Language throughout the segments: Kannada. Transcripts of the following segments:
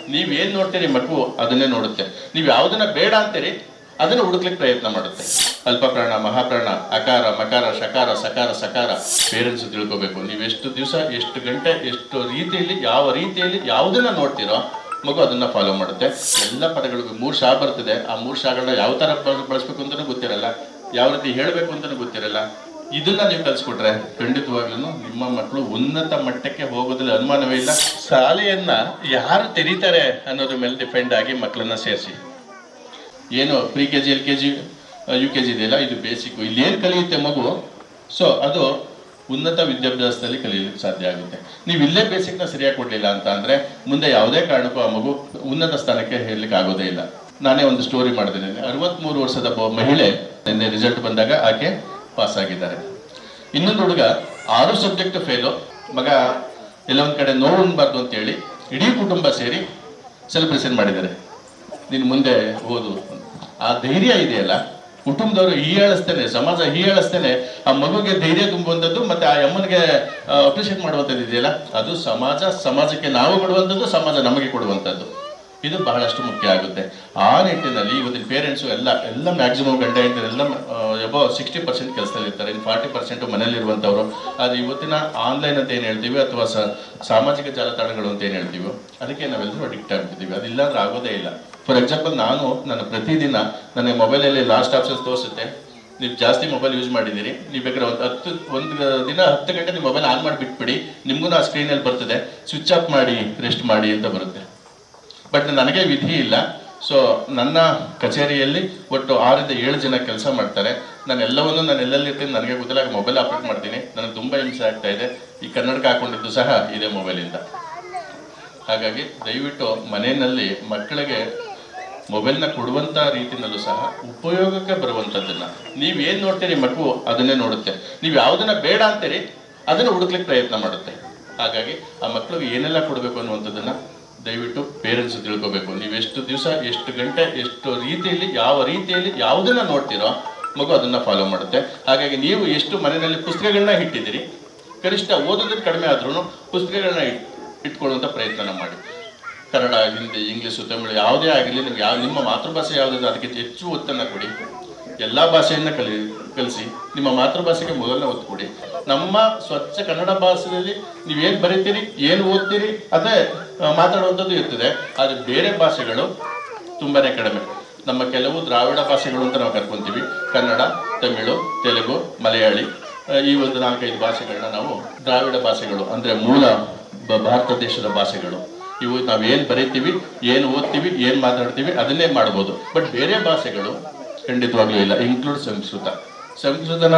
ನೀವ್ ಏನ್ ನೋಡ್ತೀರಿ ಮಗು, ಅದನ್ನೇ ನೋಡುತ್ತೆ. ನೀವ್ ಯಾವ್ದನ್ನ ಬೇಡ ಅಂತೀರಿ, ಅದನ್ನ ಹುಡುಕ್ಲಿಕ್ಕೆ ಪ್ರಯತ್ನ ಮಾಡುತ್ತೆ. ಅಲ್ಪ ಪ್ರಾಣ ಮಹಾಪ್ರಾಣ, ಅಕಾರ, ಮಕಾರ, ಶಕಾರ, ಸಕಾರ ಸಕಾರ, ಪೇರೆಂಟ್ಸ್ ತಿಳ್ಕೊಬೇಕು. ನೀವು ಎಷ್ಟು ದಿವಸ, ಎಷ್ಟು ಗಂಟೆ, ಎಷ್ಟು ರೀತಿಯಲ್ಲಿ, ಯಾವ ರೀತಿಯಲ್ಲಿ ಯಾವುದನ್ನ ನೋಡ್ತೀರೋ, ಮಗು ಅದನ್ನ ಫಾಲೋ ಮಾಡುತ್ತೆ. ಎಲ್ಲ ಪದಗಳಿಗೂ ಮೂರು ಶಾ ಬರ್ತದೆ. ಆ ಮೂರು ಶಾಗಳನ್ನ ಯಾವ ಬಳ- ಬಳಸ್ಬೇಕು ಅಂತಾನೂ ಗೊತ್ತಿರಲ್ಲ. ಯಾವ ರೀತಿ ಹೇಳ್ಬೇಕು ಅಂತಾನೂ ಗೊತ್ತಿರಲ್ಲ. ಇದನ್ನ ನೀವು ಕಲ್ಸ್ಕೊಟ್ರೆ ಖಂಡಿತವಾಗ್ಲೂ ನಿಮ್ಮ ಮಕ್ಕಳು ಉನ್ನತ ಮಟ್ಟಕ್ಕೆ ಹೋಗೋದ್ರಲ್ಲಿ ಅನುಮಾನವೇ ಇಲ್ಲ. ಶಾಲೆಯನ್ನ ಯಾರು ತೆರೀತಾರೆ ಅನ್ನೋದ್ರ ಮೇಲೆ ಡಿಪೆಂಡ್ ಆಗಿ ಮಕ್ಕಳನ್ನ ಸೇರಿಸಿ. ಏನು pre K G L K G U K G ಇದೆಯಲ್ಲ, ಇದು ಬೇಸಿಕ್ ಇಲ್ಲಿ ಏನು ಕಲಿಯುತ್ತೆ ಮಗು? ಸೊ, ಅದು ಉನ್ನತ ವಿದ್ಯಾಭ್ಯಾಸದಲ್ಲಿ ಕಲಿಯಲಿಕ್ಕೆ ಸಾಧ್ಯ ಆಗುತ್ತೆ. ನೀವು ಇಲ್ಲೇ ಬೇಸಿಕ್ನ ಸರಿಯಾಗಿ ಕೊಡಲಿಲ್ಲ ಅಂತ ಅಂದರೆ ಮುಂದೆ ಯಾವುದೇ ಕಾರಣಕ್ಕೂ ಆ ಮಗು ಉನ್ನತ ಸ್ಥಾನಕ್ಕೆ ಹೇಳಲಿಕ್ಕೆ ಆಗೋದೇ ಇಲ್ಲ. ನಾನೇ ಒಂದು ಸ್ಟೋರಿ ಮಾಡಿದ್ದೇನೆ ಅರವತ್ಮೂರು ವರ್ಷದ ಮಹಿಳೆ ನಿನ್ನೆ ರಿಸಲ್ಟ್ ಬಂದಾಗ ಆಕೆ ಪಾಸ್ ಆಗಿದ್ದಾರೆ ಇನ್ನೊಂದು ಹುಡುಗ ಆರು ಸಬ್ಜೆಕ್ಟ್ ಫೇಲು ಮಗ, ಎಲ್ಲೊಂದು ಕಡೆ ನೋವು ಉಣ್ಬಾರ್ದು ಅಂತೇಳಿ ಇಡೀ ಕುಟುಂಬ ಸೇರಿ ಸೆಲೆಬ್ರೇಷನ್ ಮಾಡಿದ್ದಾರೆ. ನೀನು ಮುಂದೆ ಓದು. ಆ ಧೈರ್ಯ ಇದೆಯಲ್ಲ, ಕುಟುಂಬದವರು ಹೀಯಾಳಿಸ್ತೇನೆ, ಸಮಾಜ ಹೀಯಾಳಿಸ್ತೇನೆ, ಆ ಮಗುಗೆ ಧೈರ್ಯ ತುಂಬುವಂಥದ್ದು ಮತ್ತೆ ಆ ಅಮ್ಮನಿಗೆ ಅಪ್ರಿಷಿಯೇಟ್ ಮಾಡುವಂಥದ್ದು ಇದೆಯಲ್ಲ, ಅದು ಸಮಾಜ, ಸಮಾಜಕ್ಕೆ ನಾವು ಕೊಡುವಂಥದ್ದು, ಸಮಾಜ ನಮಗೆ ಕೊಡುವಂಥದ್ದು. ಇದು ಬಹಳಷ್ಟು ಮುಖ್ಯ ಆಗುತ್ತೆ. ಆ ನಿಟ್ಟಿನಲ್ಲಿ ಇವತ್ತಿನ ಪೇರೆಂಟ್ಸು ಎಲ್ಲ ಎಲ್ಲ ಮ್ಯಾಕ್ಸಿಮಮ್ ಗಂಡ ಹೆಂಡತಿ ಎಲ್ಲ ಎಬೋ ಸಿಕ್ಸ್ಟಿ ಪರ್ಸೆಂಟ್ ಕೆಲಸದಲ್ಲಿ ಇರ್ತಾರೆ. ಇನ್ನು ಫಾರ್ಟಿ ಪರ್ಸೆಂಟ್ ಮನೇಲಿರುವಂಥವ್ರು ಅದು ಇವತ್ತಿನ ಆನ್ಲೈನ್ ಅಂತ ಏನು ಹೇಳ್ತೀವಿ ಅಥವಾ ಸಾಮಾಜಿಕ ಜಾಲತಾಣಗಳು ಅಂತ ಏನು ಹೇಳ್ತೀವಿ, ಅದಕ್ಕೆ ನಾವೆಲ್ಲರೂ ಅಡಿಕ್ಟ್ ಆಗ್ಬಿಟ್ಟಿದ್ದೀವಿ. ಅದು ಅಂದ್ರೆ ಆಗೋದೇ ಇಲ್ಲ. ಫಾರ್ ಎಕ್ಸಾಂಪಲ್ ನಾನು ನನ್ನ ಪ್ರತಿದಿನ ನನಗೆ ಮೊಬೈಲಲ್ಲಿ ಲಾಸ್ಟ್ ಆಪ್ಷನ್ಸ್ ತೋರಿಸುತ್ತೆ. ನೀವು ಜಾಸ್ತಿ ಮೊಬೈಲ್ ಯೂಸ್ ಮಾಡಿದ್ದೀರಿ. ನೀವು ಬೇಕಾದ್ರೆ ಒಂದು ಹತ್ತು, ಒಂದು ದಿನ ಹತ್ತು ಗಂಟೆ ನಿಮ್ಮ ಮೊಬೈಲ್ ಆನ್ ಮಾಡಿ ಬಿಟ್ಬಿಡಿ ನಿಮಗೂ ಆ ಸ್ಕ್ರೀನಲ್ಲಿ ಬರ್ತದೆ. ಸ್ವಿಚ್ ಆಫ್ ಮಾಡಿ ರೆಸ್ಟ್ ಮಾಡಿ ಅಂತ ಬರುತ್ತೆ. ಬಟ್ ನನಗೆ ವಿಧಿ ಇಲ್ಲ. ಸೊ ನನ್ನ ಕಚೇರಿಯಲ್ಲಿ ಒಟ್ಟು ಆರಿಂದ ಏಳು ಜನ ಕೆಲಸ ಮಾಡ್ತಾರೆ. ನಾನು ಎಲ್ಲವನ್ನೂ ನಾನು ಎಲ್ಲೆಲ್ಲಿ ಇರ್ತೀನಿ ನನಗೆ ಗೊತ್ತಿಲ್ಲ ಮೊಬೈಲ್ ಆಪರೇಟ್ ಮಾಡ್ತೀನಿ. ನನಗೆ ತುಂಬ ಹಿಂಸೆ ಆಗ್ತಾ ಇದೆ. ಈ ಕನ್ನಡಕ್ಕೆ ಹಾಕೊಂಡಿದ್ದು ಸಹ ಇದೇ ಮೊಬೈಲಿಂದ ಹಾಗಾಗಿ ದಯವಿಟ್ಟು ಮನೆಯಲ್ಲಿ ಮಕ್ಕಳಿಗೆ ಮೊಬೈಲ್ನ ಕೊಡುವಂಥ ರೀತಿಯಲ್ಲೂ ಸಹ ಉಪಯೋಗಕ್ಕೆ ಬರುವಂಥದ್ದನ್ನು ನೀವು ಏನು ನೋಡ್ತೀರಿ ಮಗು, ಅದನ್ನೇ ನೋಡುತ್ತೆ. ನೀವು ಯಾವುದನ್ನ ಬೇಡ ಅಂತೀರಿ, ಅದನ್ನು ಹುಡುಕ್ಲಿಕ್ಕೆ ಪ್ರಯತ್ನ ಮಾಡುತ್ತೆ. ಹಾಗಾಗಿ ಆ ಮಕ್ಕಳಿಗೆ ಏನೆಲ್ಲ ಕೊಡಬೇಕು ಅನ್ನುವಂಥದ್ದನ್ನ ದಯವಿಟ್ಟು ಪೇರೆಂಟ್ಸ್ ತಿಳ್ಕೊಬೇಕು. ನೀವು ಎಷ್ಟು ದಿವಸ, ಎಷ್ಟು ಗಂಟೆ, ಎಷ್ಟು ರೀತಿಯಲ್ಲಿ, ಯಾವ ರೀತಿಯಲ್ಲಿ, ಯಾವುದನ್ನ ನೋಡ್ತೀರೋ ಮಗು ಅದನ್ನ ಫಾಲೋ ಮಾಡುತ್ತೆ. ಹಾಗಾಗಿ ನೀವು ಎಷ್ಟು ಮನೆಯಲ್ಲಿ ಪುಸ್ತಕಗಳನ್ನ ಇಟ್ಟಿದ್ದೀರಿ, ಕನಿಷ್ಠ ಓದೋದಕ್ಕೆ ಕಡಿಮೆ ಆದ್ರೂ ಪುಸ್ತಕಗಳನ್ನ ಇಟ್ಕೊಳ್ಳುವಂಥ ಪ್ರಯತ್ನ ಮಾಡಿ. ಕನ್ನಡ, ಹಿಂದಿ ಇಂಗ್ಲೀಷು ತಮಿಳು ಯಾವುದೇ ಆಗಲಿ ನಿಮ್ಗೆ ಯಾವ, ನಿಮ್ಮ ಮಾತೃಭಾಷೆ ಯಾವುದಿದೆ ಅದಕ್ಕೆ ಹೆಚ್ಚು ಒತ್ತನ್ನು ಕೊಡಿ. ಎಲ್ಲ ಭಾಷೆಯನ್ನು ಕಲಿ, ಕಲಿಸಿ, ನಿಮ್ಮ ಮಾತೃಭಾಷೆಗೆ ಮೊದಲನೇ ಒತ್ತು ಕೊಡಿ. ನಮ್ಮ ಸ್ವಚ್ಛ ಕನ್ನಡ ಭಾಷೆಯಲ್ಲಿ ನೀವೇನು ಬರೀತೀರಿ, ಏನು ಓದ್ತೀರಿ, ಅದೇ ಮಾತಾಡುವಂಥದ್ದು ಇರ್ತದೆ, ಆದರೆ ಬೇರೆ ಭಾಷೆಗಳು ತುಂಬಾ ಕಡಿಮೆ. ನಮ್ಮ ಕೆಲವು ದ್ರಾವಿಡ ಭಾಷೆಗಳು ಅಂತ ನಾವು ಕರ್ಕೊಂತೀವಿ. ಕನ್ನಡ, ತಮಿಳು, ತೆಲುಗು, ಮಲಯಾಳಿ ಈ ಒಂದು ನಾಲ್ಕೈದು ಭಾಷೆಗಳನ್ನ ನಾವು ದ್ರಾವಿಡ ಭಾಷೆಗಳು, ಅಂದ್ರೆ ಮೂಲ ಭಾರತ ದೇಶದ ಭಾಷೆಗಳು. ಇವು ನಾವು ಏನು ಬರೀತೀವಿ, ಏನು ಓದ್ತೀವಿ, ಏನು ಮಾತಾಡ್ತೀವಿ, ಅದನ್ನೇ ಮಾಡ್ಬೋದು. ಬಟ್ ಬೇರೆ ಭಾಷೆಗಳು ಖಂಡಿತವಾಗ್ಲೂ ಇಲ್ಲ ಇನ್ಕ್ಲೂಡ್ ಸಂಸ್ಕೃತ. ಸಂಸ್ಕೃತನ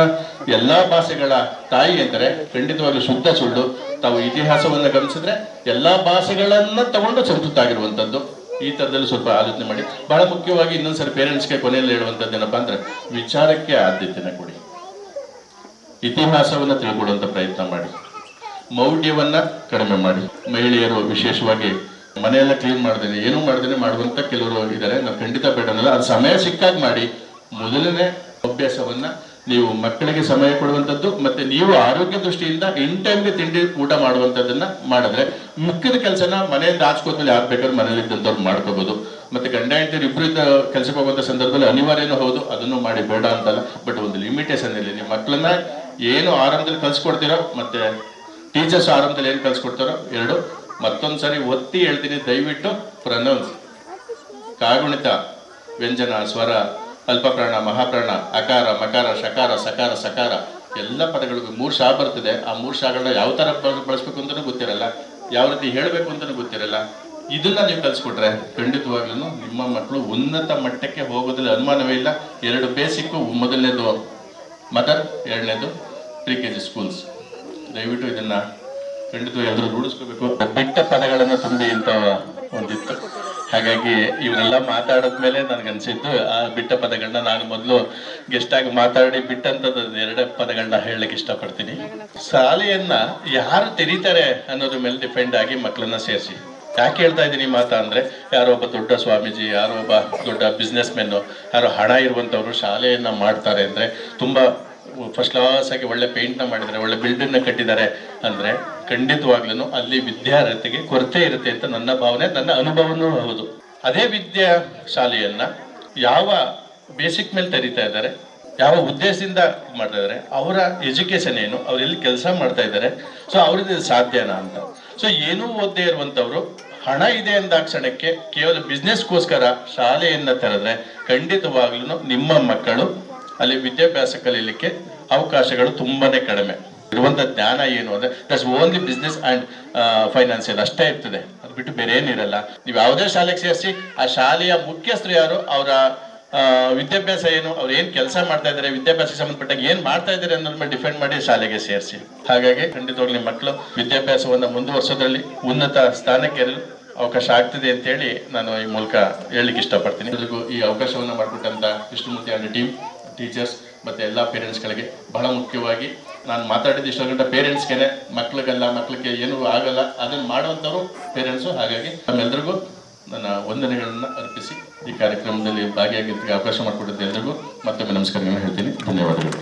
ಎಲ್ಲಾ ಭಾಷೆಗಳ ತಾಯಿ ಎಂದರೆ ಖಂಡಿತವಾಗಿ ಶುದ್ಧ ಸುಳ್ಳು. ತಾವು ಇತಿಹಾಸವನ್ನ ಗಮನಿಸಿದ್ರೆ ಎಲ್ಲಾ ಭಾಷೆಗಳನ್ನ ತಗೊಂಡು ಸಂಸ್ಕೃತ ಈ ತರದಲ್ಲಿ ಸ್ವಲ್ಪ ಆಲೋಚನೆ ಮಾಡಿ. ಬಹಳ ಮುಖ್ಯವಾಗಿ ಇನ್ನೊಂದ್ಸರಿ ಪೇರೆಂಟ್ಸ್ಗೆ ಕೊನೆಯಲ್ಲಿ ಹೇಳುವಂಥದ್ದು ಏನಪ್ಪಾ ಅಂದ್ರೆ ವಿಚಾರಕ್ಕೆ ಆದ್ಯತೆನ ಕೊಡಿ. ಇತಿಹಾಸವನ್ನ ತಿಳ್ಕೊಳ್ಳುವಂಥ ಪ್ರಯತ್ನ ಮಾಡಿ. ಮೌಢ್ಯವನ್ನ ಕಡಿಮೆ ಮಾಡಿ. ಮಹಿಳೆಯರು ವಿಶೇಷವಾಗಿ ಮನೆಯೆಲ್ಲ ಕ್ಲೀನ್ ಮಾಡ್ದೇನೆ, ಏನೂ ಮಾಡ್ದೇನೆ, ಮಾಡುವಂತ ಕೆಲವರು ಇದ್ದಾರೆ. ನಾವು ಖಂಡಿತ ಬೇಡ ಅದು ಸಮಯ ಸಿಕ್ಕಾಗ ಮಾಡಿ. ಮೊದಲನೇ ಅಭ್ಯಾಸವನ್ನ ನೀವು ಮಕ್ಕಳಿಗೆ ಸಮಯ ಕೊಡುವಂಥದ್ದು, ಮತ್ತೆ ನೀವು ಆರೋಗ್ಯ ದೃಷ್ಟಿಯಿಂದ ಇನ್ ಟೈಮ್ಗೆ ತಿಂಡಿ ಊಟ ಮಾಡುವಂಥದ್ದನ್ನ ಮಾಡಿದ್ರೆ ಮುಖ್ಯದ ಕೆಲಸನ ಮನೆಯಿಂದ ಆಚ್ಕೋದ್ಮೇಲೆ ಯಾರು ಬೇಕಾದ್ರೂ ಮನೇಲಿ ಇದ್ದಂಥವ್ರು ಮಾಡ್ಕೋಬಹುದು ಮತ್ತೆ ಗಂಡ ಹೆಂಡತಿ ಇಬ್ಬರಿಂದ ಕೆಲಸಕ್ಕೆ ಹೋಗುವಂಥ ಸಂದರ್ಭದಲ್ಲಿ ಅನಿವಾರ್ಯನೂ ಹೌದು, ಅದನ್ನು ಮಾಡಿ ಬೇಡ ಅಂತಲ್ಲ. ಬಟ್ ಒಂದು ಲಿಮಿಟೇಷನ್ ಇಲ್ಲಿ ನಿಮ್ಮ ಮಕ್ಕಳನ್ನ ಏನು ಆರಂಭದಲ್ಲಿ ಕಲ್ಸ್ಕೊಡ್ತೀರೋ, ಮತ್ತೆ ಟೀಚರ್ಸ್ ಆರಂಭದಲ್ಲಿ ಏನು ಕಲ್ಸ್ಕೊಡ್ತಾರೋ, ಎರಡು ಮತ್ತೊಂದು ಸರಿ ಒತ್ತಿ ಹೇಳ್ತೀನಿ, ದಯವಿಟ್ಟು ಪ್ರನೌನ್ಸ್ ಕಾಗುಣಿತ, ವ್ಯಂಜನ, ಸ್ವರ. ಅಲ್ಪಪ್ರಾಣ ಮಹಾಪ್ರಾಣ, ಅಕಾರ, ಮಕಾರ, ಶಕಾರ, ಸಕಾರ ಸಕಾರ. ಎಲ್ಲ ಪದಗಳಿಗೂ ಮೂರು ಶಾ ಬರ್ತದೆ. ಆ ಮೂರು ಶಾಗಳನ್ನ ಯಾವ ಥರ ಬಳ- ಬಳಸ್ಬೇಕು ಅಂತಲೂ ಗೊತ್ತಿರಲ್ಲ. ಯಾವ ರೀತಿ ಹೇಳಬೇಕು ಅಂತಲೂ ಗೊತ್ತಿರಲ್ಲ. ಇದನ್ನ ನೀವು ಕಲಿಸ್ಕೊಟ್ರೆ ಖಂಡಿತವಾಗ್ಲೂ ನಿಮ್ಮ ಮಕ್ಕಳು ಉನ್ನತ ಮಟ್ಟಕ್ಕೆ ಹೋಗೋದ್ರಲ್ಲಿ ಅನುಮಾನವೇ ಇಲ್ಲ. ಎರಡು ಬೇಸಿಕ್ಕು ಮೊದಲನೇದು ಮದರ್, ಎರಡನೇದು ಪ್ರಿ ಕೆ ಜಿ ಸ್ಕೂಲ್ಸ್. ದಯವಿಟ್ಟು ಇದನ್ನ ಖಂಡಿತವಾಗಿ ಎಲ್ಲರೂ ರೂಢಿಸ್ಕೋಬೇಕು. ಬಿಟ್ಟ ಪದಗಳನ್ನು ತುಂಬಿ ಅಂತ ಒಂದಿತ್ತು. ಹಾಗಾಗಿ ಇವರೆಲ್ಲ ಮಾತಾಡಿದ್ಮೇಲೆ ನನ್ಗನ್ಸಿದ್ದು ಆ ಬಿಟ್ಟ ಪದಗಳನ್ನ ನಾನು ಮೊದಲು ಗೆಸ್ಟ್ ಆಗಿ ಮಾತಾಡಿ ಬಿಟ್ಟಂತದ್ದು ಎರಡೇ ಪದಗಳನ್ನ ಹೇಳಲಿಕ್ಕೆ ಇಷ್ಟಪಡ್ತೀನಿ. ಶಾಲೆಯನ್ನ ಯಾರು ತೆರೀತಾರೆ ಅನ್ನೋದ್ರ ಮೇಲೆ ಡಿಪೆಂಡ್ ಆಗಿ ಮಕ್ಕಳನ್ನ ಸೇರಿಸಿ. ಯಾಕೆ ಹೇಳ್ತಾ ಇದ್ದೀನಿ ಮಾತಾ ಅಂದ್ರೆ, ಯಾರೋ ಒಬ್ಬ ದೊಡ್ಡ ಸ್ವಾಮೀಜಿ, ಯಾರೋ ಒಬ್ಬ ದೊಡ್ಡ ಬಿಸ್ನೆಸ್ ಮೆನ್ ಯಾರೋ ಹಣ ಇರುವಂತವ್ರು ಶಾಲೆಯನ್ನ ಮಾಡ್ತಾರೆ ಅಂದ್ರೆ ತುಂಬಾ ಫಸ್ಟ್ ಕ್ಲಾಸ್ ಆಗಿ ಒಳ್ಳೆ ಪೇಂಟ್ನ ಮಾಡಿದ್ದಾರೆ, ಒಳ್ಳೆ ಬಿಲ್ಡಿಂಗ್ನ ಕಟ್ಟಿದ್ದಾರೆ ಅಂದರೆ ಖಂಡಿತವಾಗ್ಲೂ ಅಲ್ಲಿ ವಿದ್ಯಾರ್ಹತೆಗೆ ಕೊರತೆ ಇರುತ್ತೆ ಅಂತ ನನ್ನ ಭಾವನೆ, ನನ್ನ ಅನುಭವನೂ ಹೌದು. ಅದೇ ವಿದ್ಯಾ ಶಾಲೆಯನ್ನು ಯಾವ ಬೇಸಿಕ್ ಮೇಲೆ ತೆರೀತಾ ಇದ್ದಾರೆ, ಯಾವ ಉದ್ದೇಶದಿಂದ ಮಾಡ್ತಾ ಇದ್ದಾರೆ, ಅವರ ಎಜುಕೇಶನ್ ಏನು, ಅವ್ರು ಎಲ್ಲಿ ಕೆಲಸ ಮಾಡ್ತಾ ಇದ್ದಾರೆ ಸೊ ಅವ್ರಿಗೆ ಸಾಧ್ಯನಾ ಅಂತ. ಸೊ ಏನೂ ಓದ್ದೇ ಇರುವಂಥವ್ರು, ಹಣ ಇದೆ ಅಂದಾಕ್ಷಣಕ್ಕೆ ಕೇವಲ ಬಿಸ್ನೆಸ್ಗೋಸ್ಕರ ಶಾಲೆಯನ್ನು ತೆರೆದ್ರೆ ಖಂಡಿತವಾಗ್ಲೂ ನಿಮ್ಮ ಮಕ್ಕಳು ಅಲ್ಲಿ ವಿದ್ಯಾಭ್ಯಾಸ ಕಲೀಲಿಕ್ಕೆ ಅವಕಾಶಗಳು ತುಂಬಾನೇ ಕಡಿಮೆ. ಇರುವಂತ ಜ್ಞಾನ ಏನು ಅಂದ್ರೆ that's only business and financial ಅಷ್ಟೇ ಇರ್ತದೆ. ಅದು ಬಿಟ್ಟು ಬೇರೆ ಏನಿರಲ್ಲ ನೀವು ಯಾವುದೇ ಶಾಲೆಗೆ ಸೇರಿಸಿ, ಆ ಶಾಲೆಯ ಮುಖ್ಯಸ್ಥರು ಯಾರು, ಅವರ ವಿದ್ಯಾಭ್ಯಾಸ ಏನು, ಅವ್ರು ಏನು ಕೆಲಸ ಮಾಡ್ತಾ ಇದ್ದಾರೆ ವಿದ್ಯಾಭ್ಯಾಸಕ್ಕೆ ಸಂಬಂಧಪಟ್ಟಾಗ ಏನ್ ಮಾಡ್ತಾ ಇದ್ದಾರೆ ಅನ್ನೋದ್ರ ಮೇಲೆ ಡಿಪೆಂಡ್ ಮಾಡಿ ಶಾಲೆಗೆ ಸೇರಿಸಿ. ಹಾಗಾಗಿ ಖಂಡಿತವಾಗ್ಲೂ ನಿಮ್ಮ ಮಕ್ಕಳು ವಿದ್ಯಾಭ್ಯಾಸವನ್ನ ಮುಂದುವರ್ಸೋದ್ರಲ್ಲಿ ಉನ್ನತ ಸ್ಥಾನಕ್ಕೆ ಅವಕಾಶ ಆಗ್ತಿದೆ ಅಂತೇಳಿ ನಾನು ಈ ಮೂಲಕ ಹೇಳಲಿಕ್ಕೆ ಇಷ್ಟಪಡ್ತೀನಿ. ಎಲ್ರಿಗೂ ಈ ಅವಕಾಶವನ್ನು ಮಾಡಿಕೊಟ್ಟಂತ ವಿಷ್ಣುಮೂರ್ತಿ ಅಂಡ್ ಟೀಮ್ ಟೀಚರ್ಸ್ ಮತ್ತು ಎಲ್ಲ ಪೇರೆಂಟ್ಸ್ಗಳಿಗೆ ಬಹಳ ಮುಖ್ಯವಾಗಿ ನಾನು ಮಾತಾಡಿದ್ದು ಇಷ್ಟ ಗಂಟೆ ಪೇರೆಂಟ್ಸ್ಗೆನೆ ಮಕ್ಳಿಗೆಲ್ಲ, ಮಕ್ಳಿಗೆ ಏನೂ ಆಗಲ್ಲ. ಅದನ್ನು ಮಾಡುವಂಥವ್ರು ಪೇರೆಂಟ್ಸು ಹಾಗಾಗಿ ನಮ್ಮೆಲ್ಲರಿಗೂ ನನ್ನ ವಂದನೆಗಳನ್ನು ಅರ್ಪಿಸಿ ಈ ಕಾರ್ಯಕ್ರಮದಲ್ಲಿ ಭಾಗಿಯಾಗಿದ್ದಕ್ಕೆ ಅವಕಾಶ ಮಾಡಿಕೊಟ್ಟಿದ್ದೆ ಎಲ್ರಿಗೂ ಮತ್ತೊಮ್ಮೆ ನಮಸ್ಕಾರಗಳನ್ನು ಹೇಳ್ತೀನಿ. ಧನ್ಯವಾದಗಳು.